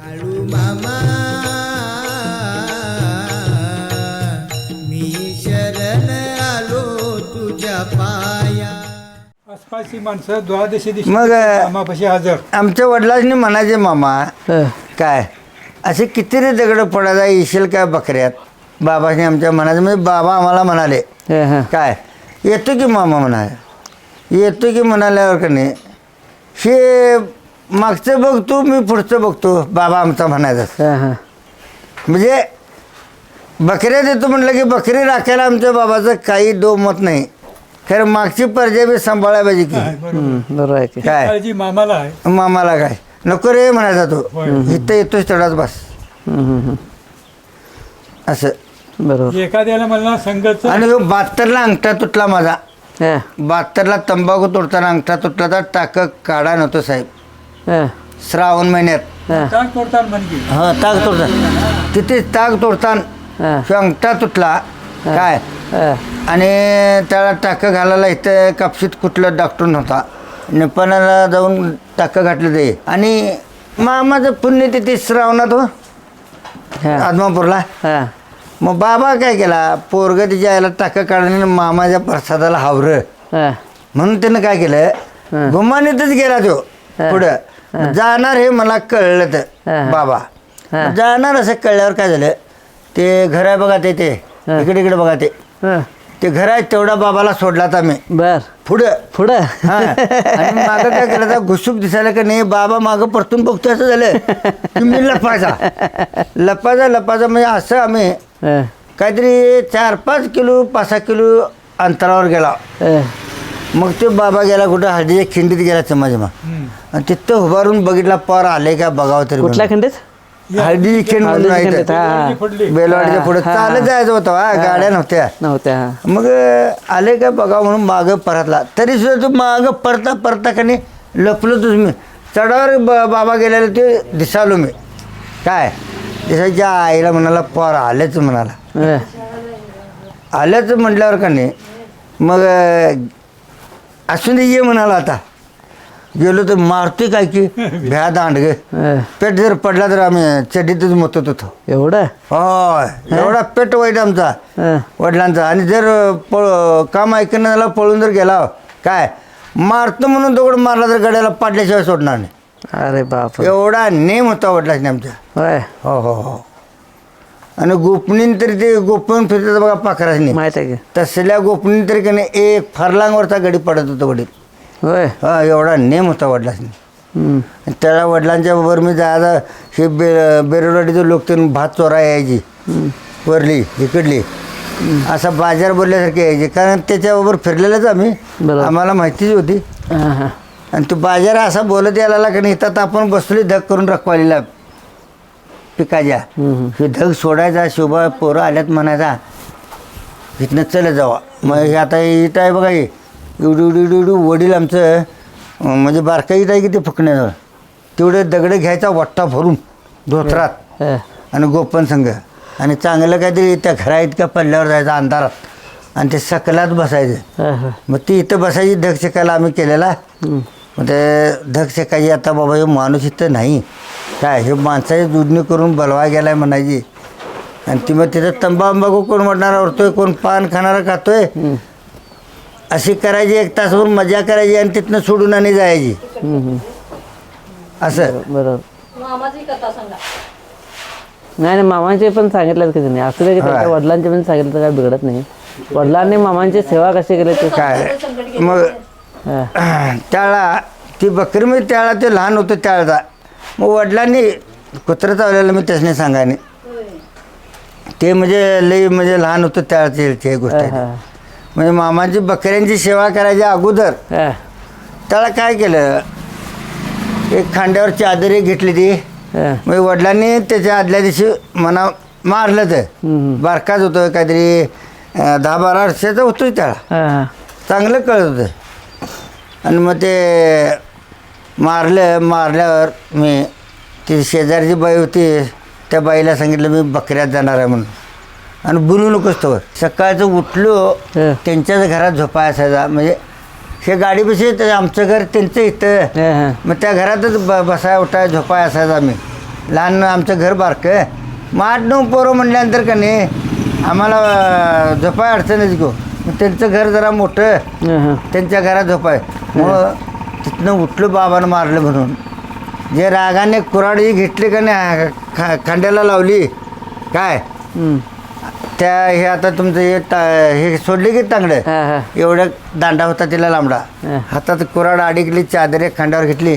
बाळू मामा. मी शरण आलो तुझ्या पाया. आसपासची माणसं द्वादशी दिवशी मग मामापाशी हजर. आमच्या वडिलांनी म्हणायचे मामा काय असे किती रे दगड पडायला येशील काय बकऱ्यात? बाबाने आमच्या म्हणायचे म्हणजे बाबा आम्हाला म्हणाले काय येतो की मामा म्हणाले? येतो की म्हणाल्यावर का नाही हे मागचं बघतो मी पुढचं बघतो बाबा आमचा म्हणायचा. म्हणजे बकऱ्या देतो म्हटलं की बकरी राखायला आमच्या बाबाचं काही डोमत नाही. खरं मागची पर्जा बी सांभाळायला पाहिजे की. बरोबर. बरोबर आहे की. काय? काळजी मामाला आहे. मामाला काय? नको रे म्हणायचा तो. होय. इथं येतोच तेवढाच बस. हम्म, हम्म, हम्म. असं. बरोबर. एखाद्याला मला संघच आणि बहात्तरला अंगठा तुटला माझा. हा, बहात्तरला तंबाखू तोडताना अंगठा तुटला तर टाक काढा नव्हतो साहेब. हा, श्रावण महिन्यात. हा, ताक तोडतात हा ताक तोडताना. तिथे ताक तोडताना हा, अंगठा तुटला. काय? हा. आणि त्याला टाक घालायला इथं कापशीत कुठलं डॉक्टर नव्हता. नेपाळला जाऊन टाक घातलं ते. आणि मामाचं पुण्य तिथे श्रावणात हो. हा, आदमापूरला. हा. मग बाबा काय केला? पोरग तिच्या आईला टाका काढणे मामाच्या प्रसादाला हावरं. हा, म्हणून त्यानं काय केलं? गुमानीतच गेला तो. पुढं. जाणार हे मला कळलं तर. बाबा. जाणार असं कळल्यावर काय झालं? ते घर आहे बघा ते ते. इकडे इकडे बघा ते. ते घर आहे तेवढा बाबाला सोडलात आम्ही बर. पुढं. पुढं. मागं काय केलं तर घुसूक दिसायला का नाही? बाबा मागं परतून बघतो असं झालं. की मी लपायचा लपायचा लपायचा म्हणजे असं आम्ही काहीतरी चार पाच किलो पाच सहा किलो अंतरावर गेला. मग ते बाबा गेला कुठं हळदीच्या खिंडीत गेला चमाजमा आणि तिथं उभारून बघितला पार आले का बघावं तरी कुठल्या खंडीत? म्हणून. हळदीची खिंड म्हणून हा. बेलवाडीच्या पुढे. हा, चालत जायचं होतं हा गाड्या नव्हत्या. नव्हत्या हा. मग आले का बघा म्हणून मागं परतला. तरी सुद्धा तू मागं परता परता का नाही लपलो तुझ मी. चढावर ब बाबा गेलेले ते दिसालो मी. काय? दिसायच्या आईला म्हणाला पोर आलेच म्हणाला. हा. आल्याच म्हटल्यावर का नाही मग अं, असून दे ये म्हणाला आता. गेलो तर मारतोय काय की? भ्या दांड गे. पेट जर पडला तर आम्ही चड्डीतच मोतत होतो. एवढं? होय. एवढा पेट वाईट आमचा. वडिलांचा. आणि जर पळ काम ऐकण्याला पळून जर गेला काय? मारतो म्हणून दगड मारला तर गड्याला पाडल्याशिवाय सोडणार नाही. अरे बाप एवढा नेम होता वडिलांनी आमच्या होय. हो हो हो. आणि गोपनीन तरी ते गोपन फिरतात बघा पाखराने. माहीत आहे की. तसल्या गोपनीन तरी का नाही एक फरलांगवरचा गडी पडत होता वडील. होय. हा एवढा नेम होता वडिलांनी. हम्म. आणि त्याला वडिलांच्या बरोबर मी जायला हे बे बेरोडवाडीचे लोक ते भात चोरा यायची. वरली इकडली. असा बाजार बोलल्यासारखी यायची. कारण त्याच्याबरोबर फिरलेलंच आम्ही. बरोबर. आम्हाला माहितीच होती. हा, हा. आणि तो बाजार असा बोलत यायला लागला का नाही इथं आता आपण बसलोय धग करून रखवालीला. पिकाच्या. हे धग सोडायचा शोभा पोरं आल्यात म्हणायचा इथनं चले जावा. मग हे आता इथं आहे बघा हे. एवढी एवढी एवढी एवढी वडील आमचं म्हणजे बारका इथं आहे की ते फुकण्याजवळ. तेवढे दगड घ्यायचा वट्टा भरून धोत्रात. आणि गोपन संघ. आणि चांगलं काहीतरी त्या घरा इतक्या पल्ल्यावर जायचं अंधारात. आणि ते सकलात बसायचं. मग ती इथं बसायची धग शेकायला आम्ही केलेला. मग ते धग शेकायची आता बाबा हे माणूस इथं नाही. काय हे माणसाची जुडणी करून बलवा गेलाय म्हणायची. आणि ती मग तिथं तंबाखू कोण म्हणणारा ओरतोय कोण पान खाणारा खातोय? अशी करायची एक तासभर मजा करायची आणि तिथनं सोडून आणि जायची. असं. बरोबर नाही नाही मामांचे पण सांगितलं की त्यांनी असं काही त्यांच्या वडिलांचे पण सांगितलं तर काय बिघडत नाही. वडिलांनी मामांची सेवा कशी केली ते काय मग हा. त्याला ती बकरी म्हणजे त्याला ते लहान होतं त्याला मग वडिलांनी कुत्रं चावलेलं मी त्याच्याने सांगाने ते म्हणजे लई म्हणजे लहान होतं त्याची ते गोष्ट आहे. हा. म्हणजे मामाची बकऱ्यांची सेवा करायच्या अगोदर हा. त्याला काय केलं एक खांद्यावर चादरी घेतली ती हा. मग वडिलांनी त्याच्या आदल्या दिवशी मना मारलं तर बारकाच होतं काहीतरी अं, दहा बारा वर्षाचं होतं त्याला हा. चांगलं कळत होतं आणि मग ते मारलं मारल्यावर मी ती शेजारची बाई होती त्या बाईला सांगितलं मी बकऱ्यात जाणार आहे म्हणून. आणि बोलू नकोस तोवर सकाळचं उठलो. त्यांच्याच घरात झोपाय असायचा. म्हणजे हे गाडीपाशी ते आमचं घर त्यांचं इथं. मग त्या घरातच ब बसाय उठाय झोपाय असायचा आम्ही. लहान आमचं घर बारकं. मग आठ नऊ पोरं म्हटल्यानंतर का नाही आम्हाला झोपाय अडचणच गो. मग त्यांचं घर जरा मोठं. त्यांच्या घरात झोपाय. मग तिथनं उठलो बाबानं मारलं म्हणून. जे रागाने कुराडी घेतली का नाही खा खांद्याला लावली काय. त्या हे आता तुमचं हे ता हे सोडले की तांगडं? हा, हा. एवढं दांडा होता तिला लांबडा. हा. हातात कुराड अडकली चादर एक खांद्यावर घेतली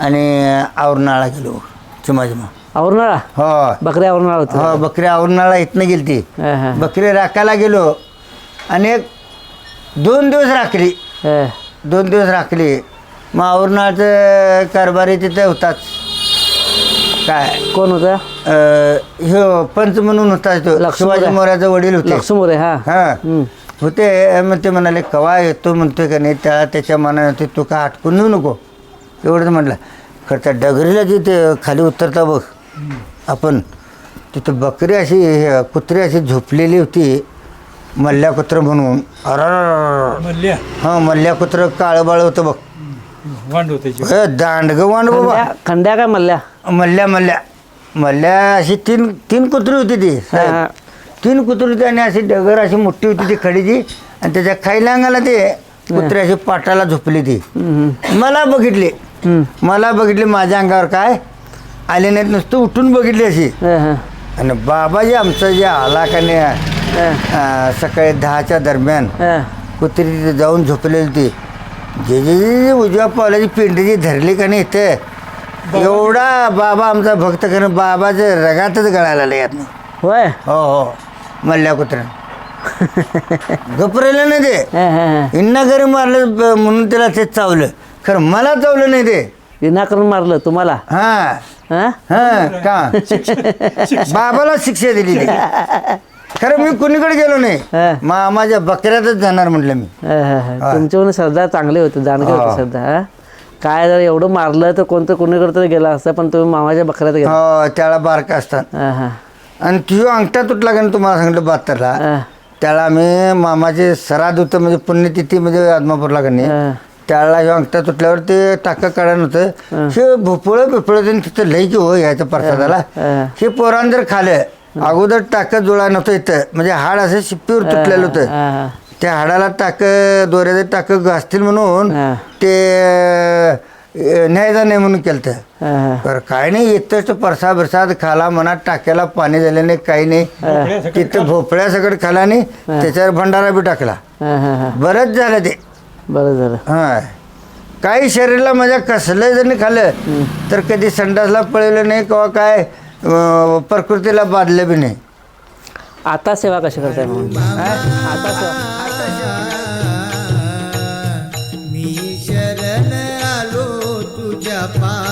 आणि आवरणाळा गेलो चिमाचिमा औरणाळा हो. बकऱ्या औरणाळा होती. हो बकरी आवरणाळा इथनं गेली ती हा, हा. बकरी राखायला गेलो आणि एक दोन दिवस राखली. हा. दोन दिवस राखली. मग आवरणाचं कारभारी तिथे होताच काय? कोण होता? अं, ह्यो पंच म्हणून होता तो. लक्ष्मण शिवाजी आहे. मोऱ्याचा वडील होते. लक्ष्मोरे हा. हा. होते मग ते म्हणाले कवा येतो? म्हणतोय का नाही त्या त्याच्या मनाने ते तू का आटकून येऊ नको? एवढंच म्हटलं. खरं त्या डगरीला जिथे खाली उतरता बघ. आपण तिथं बकरी अशी हे, कुत्री अशी झोपलेली होती मल्ल्या कुत्र म्हणून. अर मल्ल्या? हां मल्ल्या कुत्र काळं बाळ होतं बघ. वांड होते हे दांडगं वांड बाबा. खंड्या खंड्या काय मल्ल्या? मल्ल्या मल्ल्या. मल्ल्या अशी तीन तीन कुत्री होती ती साहेब. हा. तीन कुत्री होती आणि अशी डगर अशी मोठी होती ती खडीची. आणि त्याच्या खायलांगाला ते कुत्री अशी पाटाला झोपली ती. मला बघितली. मला बघितली माझ्या अंगावर काय? आले नाहीत नुसतं उठून बघितली अशी. हा, हा. आणि बाबाजी आमचं जे आला का नाही अं, सकाळी दहाच्या दरम्यान हा. कुत्री तिथे जाऊन झोपलेली ती. जे जे जे जे उजव्या पावलाची पिंडी जी धरली का नाही इथे एवढा बाबा आमचा भक्त करून बाबाच्या रगातच गळायला आला यात होय? हो हो. मल्ल्या कुत्र्या घपरेलं नाही ते. इन्ना घरी मारलं ब- म्हणून त्याला ते चावलं. खरं मला चावलं नाही ते. विनाकारण मारलं तुम्हाला? हा. हा? हा का? बाबाला शिक्षा दिली ती खरं मी कुणीकडे गेलो नाही हा. मामाच्या बकऱ्यातच जाणार म्हटलं मी हा, हा, हा. तुमच्याकडून श्रद्धा चांगली होती जाणकी हा. होती श्रद्धा हा? काय जर एवढं मारलं तर कोणतं कुणीकडे तरी गेला असतं पण तुम्ही मामाच्या बकऱ्यात गेला हो त्याला बारका असतात हा, हा. आणि तुझ्या अंगठा तुटला का नाही तुम्हाला सांगितलं बहात्तरला हा. त्याला आम्ही मामाचे सराद होतं म्हणजे पुण्यतिथी म्हणजे आदमापूरला का नाही हा. त्याला ह्यो अंगठा तुटल्यावर ते टाका काढा नव्हतं हे भोपळं बिपळं तिथं लई की हो यायचं प्रसादाला हा. हे पोरान जर खाल्लं अगोदर टाकं जुळा नव्हतं इथं. म्हणजे हाड असं शिप्पीवर तुटलेलं होतं. त्या हाडाला टाक दोऱ्याचं टाक घासतील म्हणून. ते न्यायचं नाही म्हणून केलं. बरं काय नाही येतच परसा बिरसाद खाला मनात टाक्याला पाणी झालं नाही काही नाही. तिथं भोपळ्या सगळं खाला नाही त्याच्यावर भंडारा बी टाकला. बरंच झालं ते. बरं झालं. हा. काही शरीराला माझ्या कसलं जरी खाल्लं तर कधी संडासला पळलं नाही किंवा काय अं, प्रकृतीला बाधलं बी नाही. आता सेवा कशी करताय मग? आता सेवा मी शरण आलो तुझ्या पाया